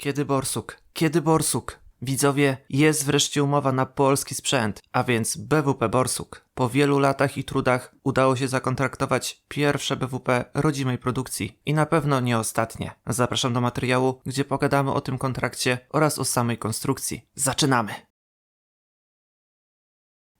Kiedy Borsuk? Kiedy Borsuk? Widzowie, jest wreszcie umowa na polski sprzęt, a więc BWP Borsuk. Po wielu latach i trudach udało się zakontraktować pierwsze BWP rodzimej produkcji i na pewno nie ostatnie. Zapraszam do materiału, gdzie pogadamy o tym kontrakcie oraz o samej konstrukcji. Zaczynamy!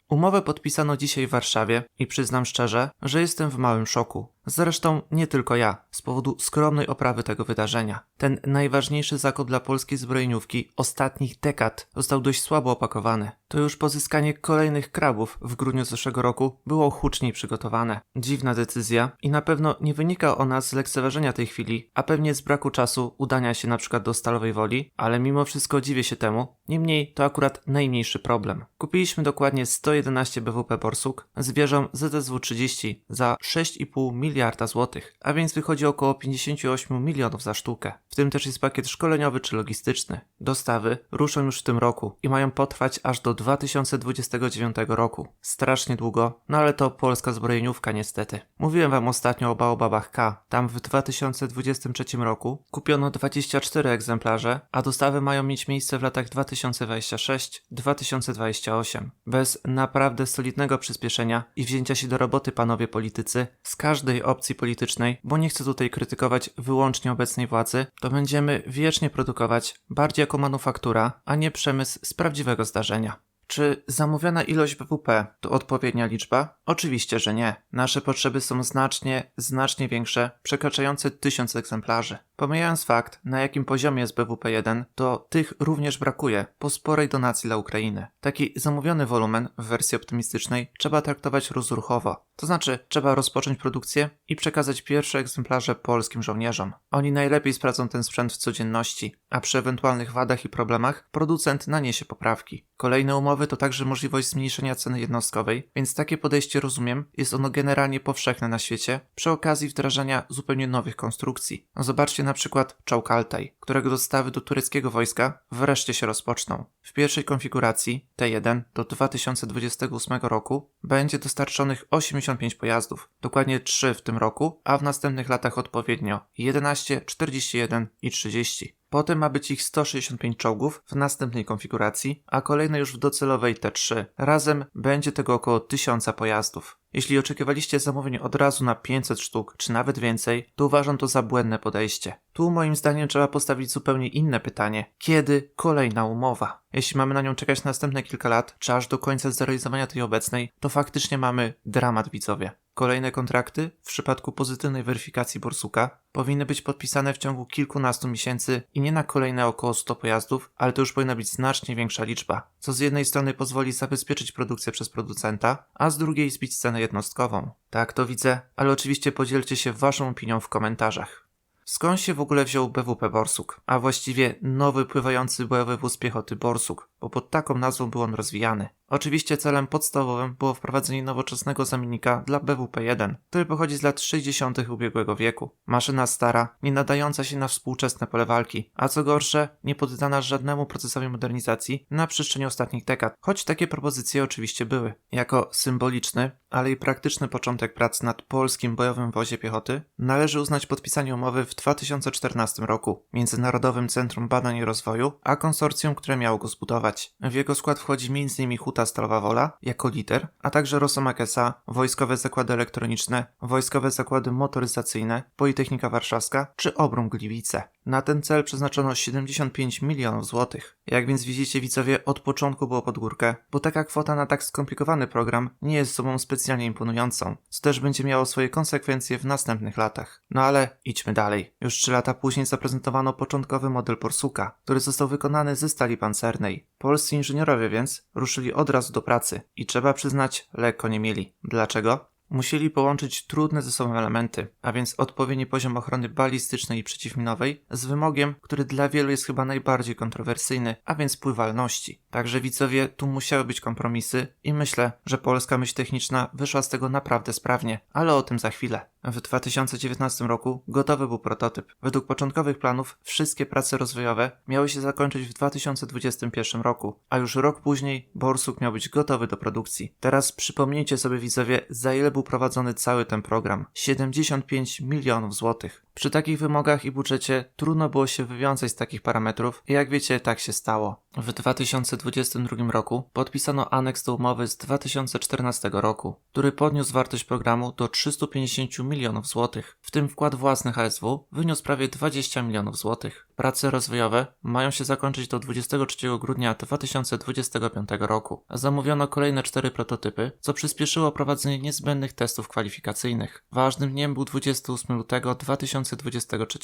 Umowę podpisano dzisiaj w Warszawie i przyznam szczerze, że jestem w małym szoku. Zresztą nie tylko ja, z powodu skromnej oprawy tego wydarzenia. Ten najważniejszy zakup dla polskiej zbrojeniówki ostatnich dekad został dość słabo opakowany. To już pozyskanie kolejnych krabów w grudniu zeszłego roku było huczniej przygotowane. Dziwna decyzja i na pewno nie wynika ona z lekceważenia tej chwili, a pewnie z braku czasu udania się na przykład do Stalowej Woli, ale mimo wszystko dziwię się temu. Niemniej to akurat najmniejszy problem. Kupiliśmy dokładnie 111 BWP Borsuk z wieżą ZSW-30 za 6,5 miliarda złotych, a więc wychodzi około 58 milionów za sztukę. W tym też jest pakiet szkoleniowy czy logistyczny. Dostawy ruszą już w tym roku i mają potrwać aż do 2029 roku. Strasznie długo, no ale to polska zbrojeniówka niestety. Mówiłem wam ostatnio o Baobabach K. Tam w 2023 roku kupiono 24 egzemplarze, a dostawy mają mieć miejsce w latach 2026-2028. Bez naprawdę solidnego przyspieszenia i wzięcia się do roboty panowie politycy z każdej opcji politycznej, bo nie chcę tutaj krytykować wyłącznie obecnej władzy, to będziemy wiecznie produkować bardziej jako manufaktura, a nie przemysł z prawdziwego zdarzenia. Czy zamówiona ilość BWP to odpowiednia liczba? Oczywiście, że nie. Nasze potrzeby są znacznie, znacznie większe, przekraczające tysiąc egzemplarzy. Pomijając fakt, na jakim poziomie jest BWP1, to tych również brakuje po sporej donacji dla Ukrainy. Taki zamówiony wolumen w wersji optymistycznej trzeba traktować rozruchowo. To znaczy, trzeba rozpocząć produkcję i przekazać pierwsze egzemplarze polskim żołnierzom. Oni najlepiej sprawdzą ten sprzęt w codzienności, a przy ewentualnych wadach i problemach producent naniesie poprawki. Kolejne umowy to także możliwość zmniejszenia ceny jednostkowej, więc takie podejście rozumiem, jest ono generalnie powszechne na świecie przy okazji wdrażania zupełnie nowych konstrukcji. Zobaczcie na przykład czołg Altaj, którego dostawy do tureckiego wojska wreszcie się rozpoczną. W pierwszej konfiguracji T1 do 2028 roku będzie dostarczonych 85 pojazdów, dokładnie 3 w tym roku, a w następnych latach odpowiednio 11, 41 i 30. Potem ma być ich 165 czołgów w następnej konfiguracji, a kolejne już w docelowej T3. Razem będzie tego około 1000 pojazdów. Jeśli oczekiwaliście zamówień od razu na 500 sztuk, czy nawet więcej, to uważam to za błędne podejście. Tu moim zdaniem trzeba postawić zupełnie inne pytanie. Kiedy kolejna umowa? Jeśli mamy na nią czekać następne kilka lat, czy aż do końca zrealizowania tej obecnej, to faktycznie mamy dramat widzowie. Kolejne kontrakty, w przypadku pozytywnej weryfikacji Borsuka, powinny być podpisane w ciągu kilkunastu miesięcy i nie na kolejne około 100 pojazdów, ale to już powinna być znacznie większa liczba, co z jednej strony pozwoli zabezpieczyć produkcję przez producenta, a z drugiej zbić cenę jednostkową. Tak to widzę, ale oczywiście podzielcie się waszą opinią w komentarzach. Skąd się w ogóle wziął BWP Borsuk, a właściwie nowy pływający bojowy wóz piechoty Borsuk, bo pod taką nazwą był on rozwijany. Oczywiście celem podstawowym było wprowadzenie nowoczesnego zamiennika dla BWP-1, który pochodzi z lat 60. ubiegłego wieku. Maszyna stara, nie nadająca się na współczesne pole walki, a co gorsze, nie poddana żadnemu procesowi modernizacji na przestrzeni ostatnich dekad, choć takie propozycje oczywiście były. Jako symboliczny, ale i praktyczny początek prac nad polskim bojowym wozie piechoty, należy uznać podpisanie umowy w 2014 roku między Narodowym Centrum Badań i Rozwoju, a konsorcjum, które miało go zbudować. W jego skład wchodzi m.in. Huta Stalowa Wola jako lider, a także Rosomak S.A., Wojskowe Zakłady Elektroniczne, Wojskowe Zakłady Motoryzacyjne, Politechnika Warszawska czy Obrum Gliwice. Na ten cel przeznaczono 75 milionów złotych. Jak więc widzicie widzowie, od początku było pod górkę, bo taka kwota na tak skomplikowany program nie jest sobą specjalnie imponującą, co też będzie miało swoje konsekwencje w następnych latach. No ale idźmy dalej. Już 3 lata później zaprezentowano początkowy model Porsuka, który został wykonany ze stali pancernej. Polscy inżynierowie więc ruszyli od razu do pracy i trzeba przyznać, lekko nie mieli. Dlaczego? Musieli połączyć trudne ze sobą elementy, a więc odpowiedni poziom ochrony balistycznej i przeciwminowej z wymogiem, który dla wielu jest chyba najbardziej kontrowersyjny, a więc pływalności. Także widzowie, tu musiały być kompromisy i myślę, że polska myśl techniczna wyszła z tego naprawdę sprawnie, ale o tym za chwilę. W 2019 roku gotowy był prototyp. Według początkowych planów wszystkie prace rozwojowe miały się zakończyć w 2021 roku, a już rok później Borsuk miał być gotowy do produkcji. Teraz przypomnijcie sobie widzowie, za ile był prowadzony cały ten program. 75 milionów złotych. Przy takich wymogach i budżecie trudno było się wywiązać z takich parametrów i jak wiecie, tak się stało. W 2022 roku podpisano aneks do umowy z 2014 roku, który podniósł wartość programu do 350 milionów złotych. W tym wkład własny HSW wyniósł prawie 20 milionów złotych. Prace rozwojowe mają się zakończyć do 23 grudnia 2025 roku. Zamówiono kolejne cztery prototypy, co przyspieszyło prowadzenie niezbędnych testów kwalifikacyjnych. Ważnym dniem był 28 lutego 2023.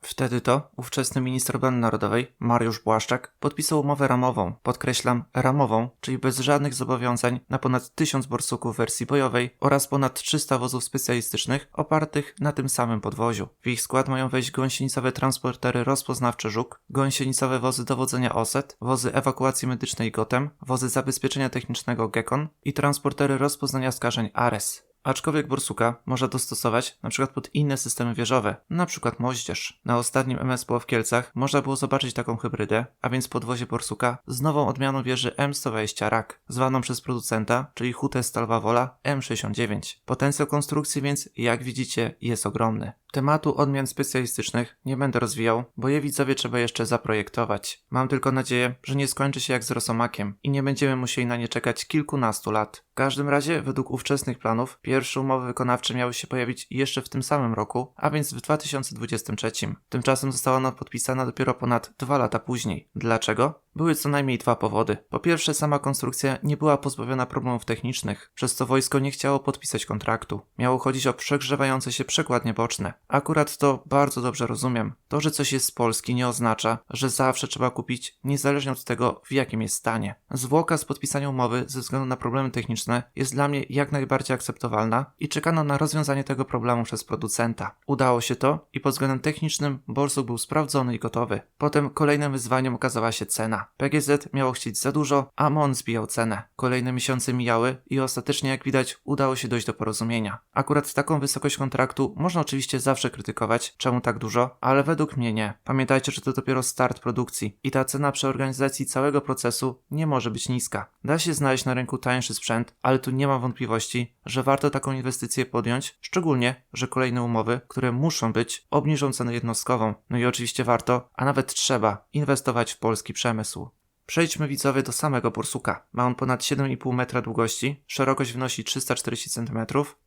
Wtedy to ówczesny minister obrony narodowej Mariusz Błaszczak podpisał umowę ramową, podkreślam ramową, czyli bez żadnych zobowiązań na ponad 1000 borsuków wersji bojowej oraz ponad 300 wozów specjalistycznych opartych na tym samym podwoziu. W ich skład mają wejść gąsienicowe transportery rozpoznawcze żuk, gąsienicowe wozy dowodzenia OSET, wozy ewakuacji medycznej GOTEM, wozy zabezpieczenia technicznego GECON i transportery rozpoznania skażeń ARES. Aczkolwiek Borsuka można dostosować np. pod inne systemy wieżowe, np. moździerz. Na ostatnim MSPO w Kielcach można było zobaczyć taką hybrydę, a więc podwozie Borsuka z nową odmianą wieży M120 RAK, zwaną przez producenta, czyli Hute Stalowa Wola M69. Potencjał konstrukcji więc, jak widzicie, jest ogromny. Tematu odmian specjalistycznych nie będę rozwijał, bo je widzowie trzeba jeszcze zaprojektować. Mam tylko nadzieję, że nie skończy się jak z Rosomakiem i nie będziemy musieli na nie czekać kilkunastu lat. Każdym razie, według ówczesnych planów, pierwsze umowy wykonawcze miały się pojawić jeszcze w tym samym roku, a więc w 2023. Tymczasem została ona podpisana dopiero ponad dwa lata później. Dlaczego? Były co najmniej dwa powody. Po pierwsze, sama konstrukcja nie była pozbawiona problemów technicznych, przez co wojsko nie chciało podpisać kontraktu. Miało chodzić o przegrzewające się przekładnie boczne. Akurat to bardzo dobrze rozumiem. To, że coś jest z Polski nie oznacza, że zawsze trzeba kupić, niezależnie od tego, w jakim jest stanie. Zwłoka z podpisania umowy ze względu na problemy techniczne jest dla mnie jak najbardziej akceptowalna i czekano na rozwiązanie tego problemu przez producenta. Udało się to i pod względem technicznym Borsuk był sprawdzony i gotowy. Potem kolejnym wyzwaniem okazała się cena. PGZ miało chcieć za dużo, a MON zbijał cenę. Kolejne miesiące mijały i ostatecznie, jak widać, udało się dojść do porozumienia. Akurat taką wysokość kontraktu można oczywiście zawsze krytykować, czemu tak dużo, ale według mnie nie. Pamiętajcie, że to dopiero start produkcji i ta cena przy organizacji całego procesu nie może być niska. Da się znaleźć na rynku tańszy sprzęt, ale tu nie ma wątpliwości, że warto taką inwestycję podjąć, szczególnie, że kolejne umowy, które muszą być, obniżą cenę jednostkową. No i oczywiście warto, a nawet trzeba, inwestować w polski przemysł. Faso. Przejdźmy widzowie do samego Borsuka. Ma on ponad 7,5 metra długości, szerokość wynosi 340 cm,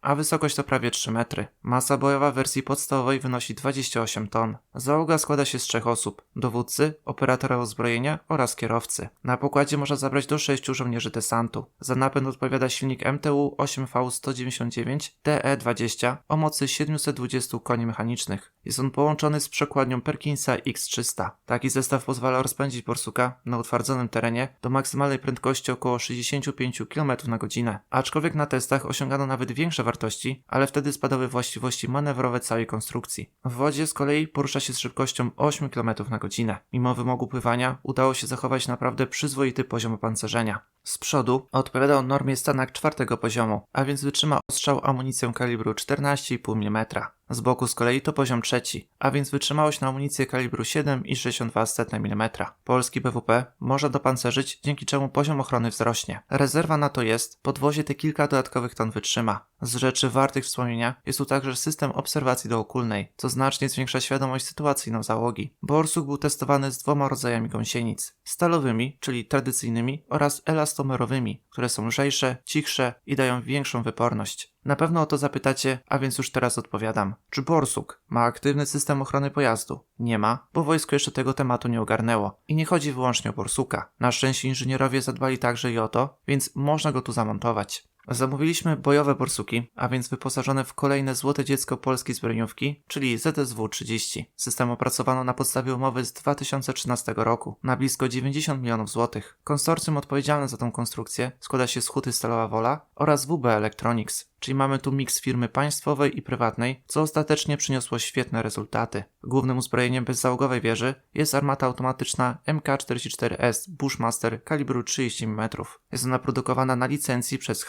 a wysokość to prawie 3 metry. Masa bojowa w wersji podstawowej wynosi 28 ton. Załoga składa się z trzech osób: dowódcy, operatora uzbrojenia oraz kierowcy. Na pokładzie można zabrać do 6 żołnierzy desantu. Za napęd odpowiada silnik MTU 8V199 TE20 o mocy 720 koni mechanicznych. Jest on połączony z przekładnią Perkinsa X300. Taki zestaw pozwala rozpędzić Borsuka na utwardzonym terenie do maksymalnej prędkości około 65 km na godzinę. Aczkolwiek na testach osiągano nawet większe wartości, ale wtedy spadały właściwości manewrowe całej konstrukcji. W wodzie z kolei porusza się z szybkością 8 km na godzinę. Mimo wymogu pływania udało się zachować naprawdę przyzwoity poziom opancerzenia. Z przodu odpowiada on normie Stanak czwartego poziomu, a więc wytrzyma ostrzał amunicją kalibru 14,5 mm. Z boku z kolei to poziom trzeci, a więc wytrzymałość na amunicję kalibru 7,62 mm. Polski BWP może dopancerzyć, dzięki czemu poziom ochrony wzrośnie. Rezerwa na to jest, podwozie te kilka dodatkowych ton wytrzyma. Z rzeczy wartych wspomnienia jest tu także system obserwacji dookólnej, co znacznie zwiększa świadomość sytuacyjną załogi. Borsuk był testowany z dwoma rodzajami gąsienic. Stalowymi, czyli tradycyjnymi oraz elastomerowymi, które są lżejsze, cichsze i dają większą wyporność. Na pewno o to zapytacie, a więc już teraz odpowiadam. Czy Borsuk ma aktywny system ochrony pojazdu? Nie ma, bo wojsko jeszcze tego tematu nie ogarnęło. I nie chodzi wyłącznie o Borsuka. Na szczęście inżynierowie zadbali także i o to, więc można go tu zamontować. Zamówiliśmy bojowe borsuki, a więc wyposażone w kolejne złote dziecko polskiej zbrojeniówki, czyli ZSW-30. System opracowano na podstawie umowy z 2013 roku na blisko 90 milionów złotych. Konsorcjum odpowiedzialne za tą konstrukcję składa się z Huty Stalowa Wola oraz WB Electronics, czyli mamy tu miks firmy państwowej i prywatnej, co ostatecznie przyniosło świetne rezultaty. Głównym uzbrojeniem bezzałogowej wieży jest armata automatyczna MK-44S Bushmaster kalibru 30 mm. Jest ona produkowana na licencji przez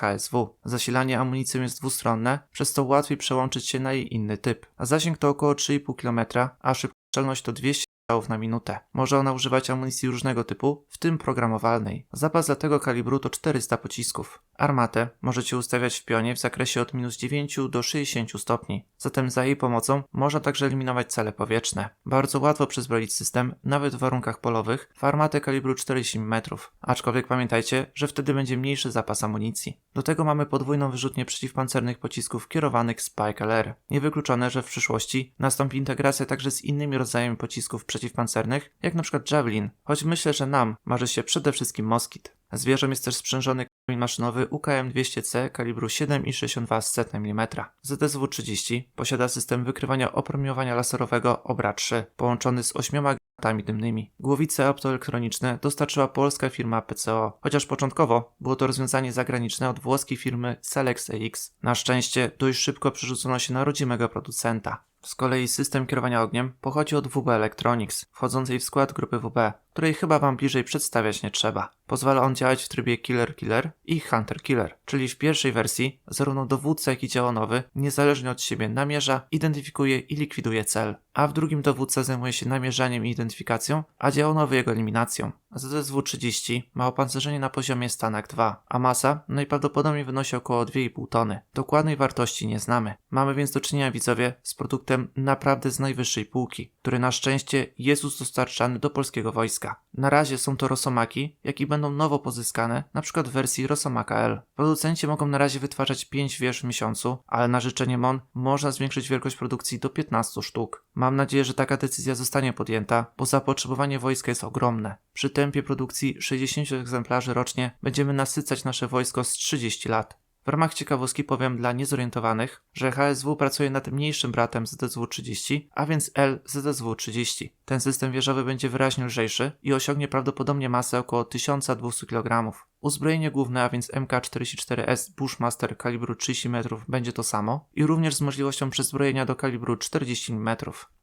Zasilanie amunicją jest dwustronne, przez co łatwiej przełączyć się na jej inny typ. A zasięg to około 3,5 km, a szybkość to 200 strzałów na minutę. Może ona używać amunicji różnego typu, w tym programowalnej. Zapas dla tego kalibru to 400 pocisków. Armatę możecie ustawiać w pionie w zakresie od minus 9 do 60 stopni, zatem za jej pomocą można także eliminować cele powietrzne. Bardzo łatwo przyzbroić system, nawet w warunkach polowych, w armatę kalibru 40 mm, aczkolwiek pamiętajcie, że wtedy będzie mniejszy zapas amunicji. Do tego mamy podwójną wyrzutnię przeciwpancernych pocisków kierowanych Spike LR. Niewykluczone, że w przyszłości nastąpi integracja także z innymi rodzajami pocisków przeciwpancernych, jak np. Javelin, choć myślę, że nam marzy się przede wszystkim Moskit. Zwierzem jest też sprzężony maszynowy UKM-200C kalibru 7,62 mm. ZSW-30 posiada system wykrywania opromieniowania laserowego OBRA-3 połączony z ośmioma granatami dymnymi. Głowice optoelektroniczne dostarczyła polska firma PCO, chociaż początkowo było to rozwiązanie zagraniczne od włoskiej firmy Selex EX. Na szczęście dość szybko przerzucono się na rodzimego producenta. Z kolei system kierowania ogniem pochodzi od WB Electronics, wchodzącej w skład grupy WB, której chyba wam bliżej przedstawiać nie trzeba. Pozwala on działać w trybie Killer-Killer i Hunter-Killer, czyli w pierwszej wersji zarówno dowódca jak i działonowy niezależnie od siebie namierza, identyfikuje i likwiduje cel, a w drugim dowódca zajmuje się namierzaniem i identyfikacją, a działonowy jego eliminacją. ZSW-30 ma opancerzenie na poziomie Stanek 2, a masa najprawdopodobniej wynosi około 2,5 tony. Dokładnej wartości nie znamy. Mamy więc do czynienia widzowie z produktem naprawdę z najwyższej półki, który na szczęście jest dostarczany do polskiego wojska. Na razie są to Rosomaki, jak i będą nowo pozyskane, np. w wersji Rosomaka L. Producenci mogą na razie wytwarzać 5 wież w miesiącu, ale na życzenie MON można zwiększyć wielkość produkcji do 15 sztuk. Mam nadzieję, że taka decyzja zostanie podjęta, bo zapotrzebowanie wojska jest ogromne. Przy tempie produkcji 60 egzemplarzy rocznie będziemy nasycać nasze wojsko z 30 lat. W ramach ciekawostki powiem dla niezorientowanych, że HSW pracuje nad mniejszym bratem ZSW-30, a więc LZSW-30. Ten system wieżowy będzie wyraźnie lżejszy i osiągnie prawdopodobnie masę około 1200 kg. Uzbrojenie główne, a więc MK44S Bushmaster kalibru 30 metrów będzie to samo i również z możliwością przezbrojenia do kalibru 40 mm.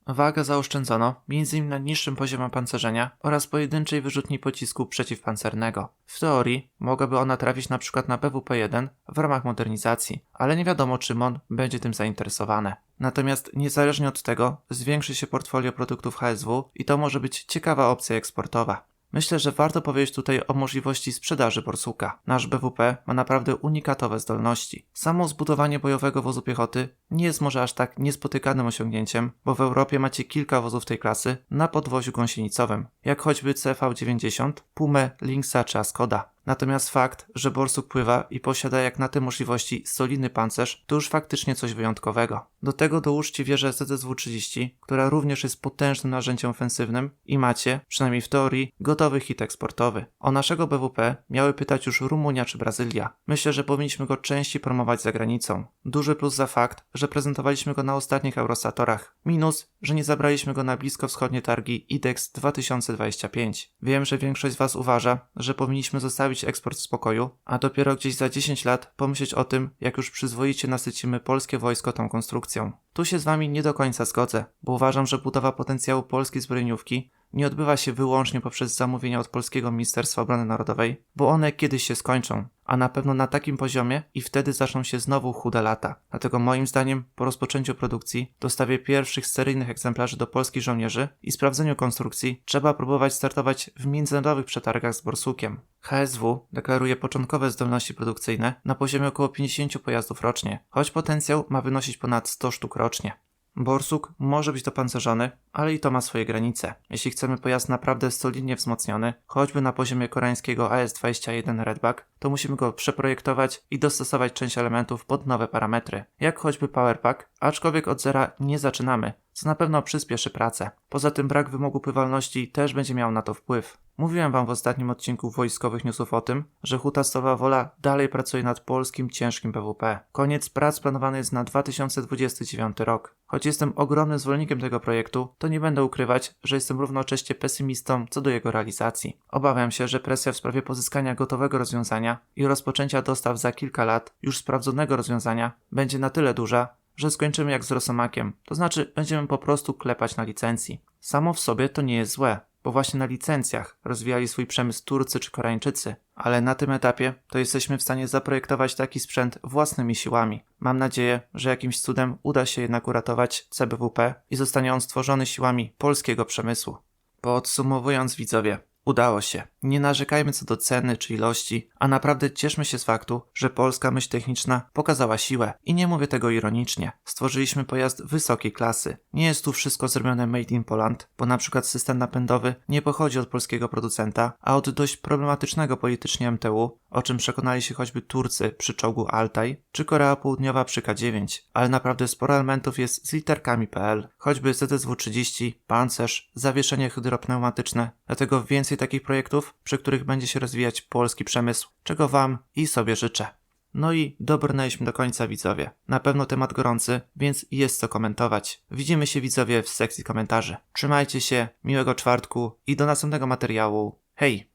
Wagę zaoszczędzono m.in. na niższym poziomie pancerzenia oraz pojedynczej wyrzutni pocisku przeciwpancernego. W teorii mogłaby ona trafić przykład na PWP-1 w ramach modernizacji, ale nie wiadomo czy MON będzie tym zainteresowane. Natomiast niezależnie od tego zwiększy się portfolio produktów HSW i to może być ciekawa opcja eksportowa. Myślę, że warto powiedzieć tutaj o możliwości sprzedaży Borsuka. Nasz BWP ma naprawdę unikatowe zdolności. Samo zbudowanie bojowego wozu piechoty nie jest może aż tak niespotykanym osiągnięciem, bo w Europie macie kilka wozów tej klasy na podwoziu gąsienicowym, jak choćby CV90, Pume, Lynxa czy Askoda. Natomiast fakt, że borsuk pływa i posiada jak na te możliwości solidny pancerz, to już faktycznie coś wyjątkowego. Do tego dołóżcie wieżę ZSW-30, która również jest potężnym narzędziem ofensywnym i macie, przynajmniej w teorii, gotowy hit eksportowy. O naszego BWP miały pytać już Rumunia czy Brazylia. Myślę, że powinniśmy go częściej promować za granicą. Duży plus za fakt, że prezentowaliśmy go na ostatnich Eurostatorach. Minus, że nie zabraliśmy go na blisko wschodnie targi IDEX 2025. Wiem, że większość z Was uważa, że powinniśmy zostawić eksport w spokoju, a dopiero gdzieś za 10 lat pomyśleć o tym, jak już przyzwoicie nasycimy polskie wojsko tą konstrukcją. Tu się z Wami nie do końca zgodzę, bo uważam, że budowa potencjału polskiej zbrojeniówki nie odbywa się wyłącznie poprzez zamówienia od Polskiego Ministerstwa Obrony Narodowej, bo one kiedyś się skończą, a na pewno na takim poziomie i wtedy zaczną się znowu chude lata. Dlatego moim zdaniem po rozpoczęciu produkcji, dostawie pierwszych seryjnych egzemplarzy do polskich żołnierzy i sprawdzeniu konstrukcji trzeba próbować startować w międzynarodowych przetargach z Borsukiem. HSW deklaruje początkowe zdolności produkcyjne na poziomie około 50 pojazdów rocznie, choć potencjał ma wynosić ponad 100 sztuk rocznie. Borsuk może być dopancerzony, ale i to ma swoje granice. Jeśli chcemy pojazd naprawdę solidnie wzmocniony, choćby na poziomie koreańskiego AS-21 Redback, to musimy go przeprojektować i dostosować część elementów pod nowe parametry, jak choćby Powerpack, aczkolwiek od zera nie zaczynamy, co na pewno przyspieszy pracę. Poza tym brak wymogu pływalności też będzie miał na to wpływ. Mówiłem wam w ostatnim odcinku wojskowych newsów o tym, że Huta Wola dalej pracuje nad polskim ciężkim PWP. Koniec prac planowany jest na 2029 rok. Choć jestem ogromnym zwolennikiem tego projektu, to nie będę ukrywać, że jestem równocześnie pesymistą co do jego realizacji. Obawiam się, że presja w sprawie pozyskania gotowego rozwiązania i rozpoczęcia dostaw za kilka lat już sprawdzonego rozwiązania będzie na tyle duża, że skończymy jak z Rosomakiem, to znaczy będziemy po prostu klepać na licencji. Samo w sobie to nie jest złe, bo właśnie na licencjach rozwijali swój przemysł Turcy czy Koreańczycy, ale na tym etapie to jesteśmy w stanie zaprojektować taki sprzęt własnymi siłami. Mam nadzieję, że jakimś cudem uda się jednak uratować CBWP i zostanie on stworzony siłami polskiego przemysłu. Podsumowując widzowie, udało się. Nie narzekajmy co do ceny czy ilości, a naprawdę cieszmy się z faktu, że polska myśl techniczna pokazała siłę. I nie mówię tego ironicznie. Stworzyliśmy pojazd wysokiej klasy. Nie jest tu wszystko zrobione made in Poland, bo na przykład system napędowy nie pochodzi od polskiego producenta, a od dość problematycznego politycznie MTU, o czym przekonali się choćby Turcy przy czołgu Altaj, czy Korea Południowa przy K9, ale naprawdę sporo elementów jest z literkami PL, choćby ZSW-30, pancerz, zawieszenie hydropneumatyczne, dlatego więcej takich projektów, przy których będzie się rozwijać polski przemysł, czego Wam i sobie życzę. No i dobrnęliśmy do końca widzowie. Na pewno temat gorący, więc jest co komentować. Widzimy się widzowie w sekcji komentarzy. Trzymajcie się, miłego czwartku i do następnego materiału. Hej!